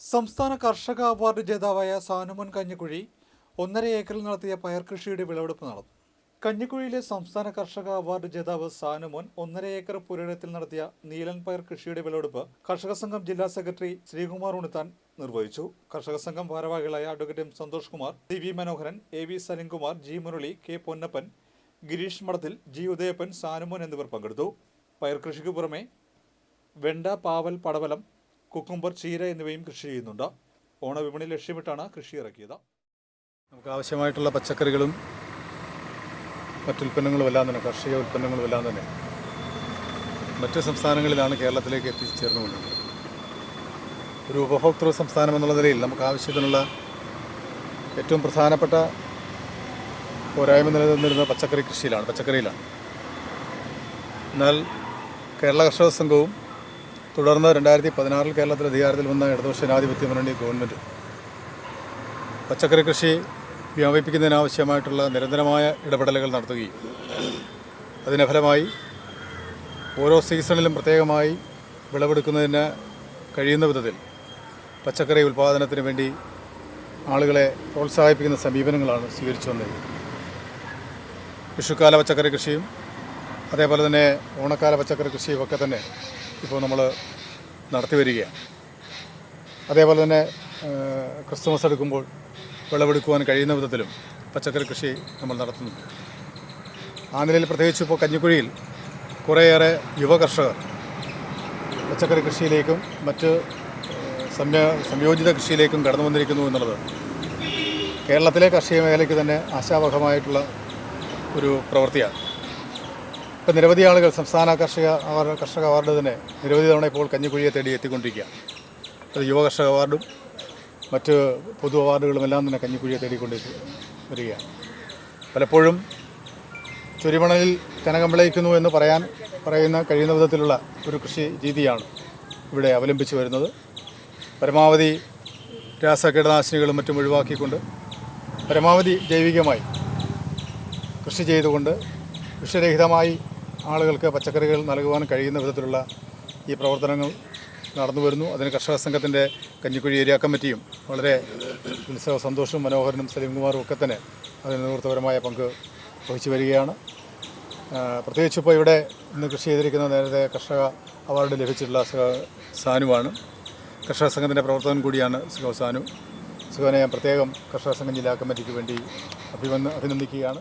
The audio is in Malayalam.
സംസ്ഥാന കർഷക അവാർഡ് ജേതാവായ സാനുമോൻ കഞ്ഞിക്കുഴി ഒന്നര ഏക്കറിൽ നടത്തിയ പയർ കൃഷിയുടെ വിളവെടുപ്പ് നടന്നു. കഞ്ഞിക്കുഴിയിലെ സംസ്ഥാന കർഷക അവാർഡ് ജേതാവ് സാനുമോൻ ഒന്നര ഏക്കർ പുരയിടത്തിൽ നടത്തിയ നീലൻ പയർ കൃഷിയുടെ വിളവെടുപ്പ് കർഷക സംഘം ജില്ലാ സെക്രട്ടറി ശ്രീകുമാർ ഉണിത്താൻ നിർവഹിച്ചു. കർഷക സംഘം ഭാരവാഹികളായ advocate M Santhosh Kumar T V Manoharan A V Salimkumar G Murali K Ponnappan Gireesh Madathil G Udayappan Sanumon എന്നിവർ പങ്കെടുത്തു. പയർ കൃഷിക്ക് പുറമെ വെണ്ട പാവൽ പടവലം കുക്കുംബർ ചീര എന്നിവയും കൃഷി ചെയ്യുന്നുണ്ട്. ഓണവിപണി ലക്ഷ്യമിട്ടാണ് കൃഷി ഇറക്കിയത്. നമുക്ക് ആവശ്യമായിട്ടുള്ള പച്ചക്കറികളും മറ്റുൽപ്പന്നങ്ങളും എല്ലാം തന്നെ കാർഷിക ഉൽപ്പന്നങ്ങളും എല്ലാം തന്നെ മറ്റ് സംസ്ഥാനങ്ങളിലാണ് കേരളത്തിലേക്ക് എത്തിച്ചേർന്നുകൊണ്ടിരിക്കുന്നത് ഒരു ഉപഭോക്തൃ സംസ്ഥാനം എന്നുള്ള നിലയിൽ നമുക്ക് ആവശ്യത്തിനുള്ള ഏറ്റവും പ്രധാനപ്പെട്ട പോരായ്മ നിലനിന്നിരുന്ന പച്ചക്കറി കൃഷിയിലാണ് പച്ചക്കറിയിലാണ്. എന്നാൽ കേരള കർഷക സംഘവും തുടർന്ന് രണ്ടായിരത്തി പതിനാറിൽ കേരളത്തിൽ അധികാരത്തിൽ വന്ന ഇടതുപക്ഷ ജനാധിപത്യ മുന്നണി ഗവൺമെന്റ് പച്ചക്കറി കൃഷി വ്യാപിപ്പിക്കുന്നതിനാവശ്യമായിട്ടുള്ള നിരന്തരമായ ഇടപെടലുകൾ നടത്തുകയും അതിന്റെ ഫലമായി ഓരോ സീസണിലും പ്രത്യേകമായി വിളവെടുക്കുന്നതിന് കഴിയുന്ന വിധത്തിൽ പച്ചക്കറി ഉൽപ്പാദനത്തിന് വേണ്ടി ആളുകളെ പ്രോത്സാഹിപ്പിക്കുന്ന സമീപനങ്ങളാണ് സ്വീകരിച്ചു വന്നത്. വിഷുക്കാല പച്ചക്കറി കൃഷിയും അതേപോലെ തന്നെ ഓണക്കാല പച്ചക്കറി കൃഷിയും ഒക്കെ തന്നെ ഇപ്പോൾ നമ്മൾ നടത്തി വരികയാണ്. അതേപോലെ തന്നെ ക്രിസ്തുമസ് എടുക്കുമ്പോൾ വിളവെടുക്കുവാൻ കഴിയുന്ന വിധത്തിലും പച്ചക്കറി കൃഷി നമ്മൾ നടത്തുന്നുണ്ട്. ആ നിലയിൽ പ്രത്യേകിച്ച് ഇപ്പോൾ കഞ്ഞിക്കുഴിയിൽ കുറേയേറെ യുവ കർഷകർ പച്ചക്കറി കൃഷിയിലേക്കും മറ്റ് സംയ സംയോജിത കൃഷിയിലേക്കും കടന്നു വന്നിരിക്കുന്നു എന്നുള്ളത് കേരളത്തിലെ കാർഷിക മേഖലയ്ക്ക് തന്നെ ആശാവഹമായിട്ടുള്ള ഒരു പ്രവൃത്തിയാണ്. ഇപ്പം നിരവധി ആളുകൾ സംസ്ഥാന കർഷക അവാർഡ് കർഷക അവാർഡ് തന്നെ നിരവധി തവണ ഇപ്പോൾ കഞ്ഞിക്കുഴിയെ തേടി എത്തിക്കൊണ്ടിരിക്കുകയാണ് അത് യുവ കർഷക അവാർഡും മറ്റ് പൊതു അവാർഡുകളും എല്ലാം തന്നെ കഞ്ഞിക്കുഴിയെ തേടിക്കൊണ്ട് വരികയാണ് പലപ്പോഴും ചുരിമണലിൽ കനകം വിളയിക്കുന്നു എന്ന് പറയാൻ പറയുന്ന കഴിയുന്ന വിധത്തിലുള്ള ഒരു കൃഷി രീതിയാണ് ഇവിടെ അവലംബിച്ചു വരുന്നത്. പരമാവധി രാസ കീടനാശിനികളും മറ്റും ഒഴിവാക്കിക്കൊണ്ട് പരമാവധി ജൈവികമായി കൃഷി ചെയ്തുകൊണ്ട് വിഷരഹിതമായി ആളുകൾക്ക് പച്ചക്കറികൾ നൽകുവാൻ കഴിയുന്ന വിധത്തിലുള്ള ഈ പ്രവർത്തനങ്ങൾ നടന്നു വരുന്നു. അതിന് കർഷക സംഘത്തിന്റെ കഞ്ഞിക്കുഴി ഏരിയ കമ്മിറ്റിയും വളരെ ഉത്സവ സന്തോഷവും മനോഹരനും സലീംകുമാറും ഒക്കെ തന്നെ അതിന് നേതൃത്വപരമായ പങ്ക് വഹിച്ചു വരികയാണ്. പ്രത്യേകിച്ച് ഇപ്പോൾ ഇവിടെ ഇന്ന് കൃഷി ചെയ്തിരിക്കുന്ന നേരത്തെ കർഷക അവാർഡ് ലഭിച്ചിട്ടുള്ള സാനുവാണ്. കർഷക സംഘത്തിന്റെ പ്രവർത്തകൻ കൂടിയാണ് സുഖ സാനു. സുഖനെ ഞാൻ പ്രത്യേകം കർഷക സംഘം ജില്ലാ കമ്മിറ്റിക്ക് വേണ്ടി അഭിവന്ന് അഭിനന്ദിക്കുകയാണ്.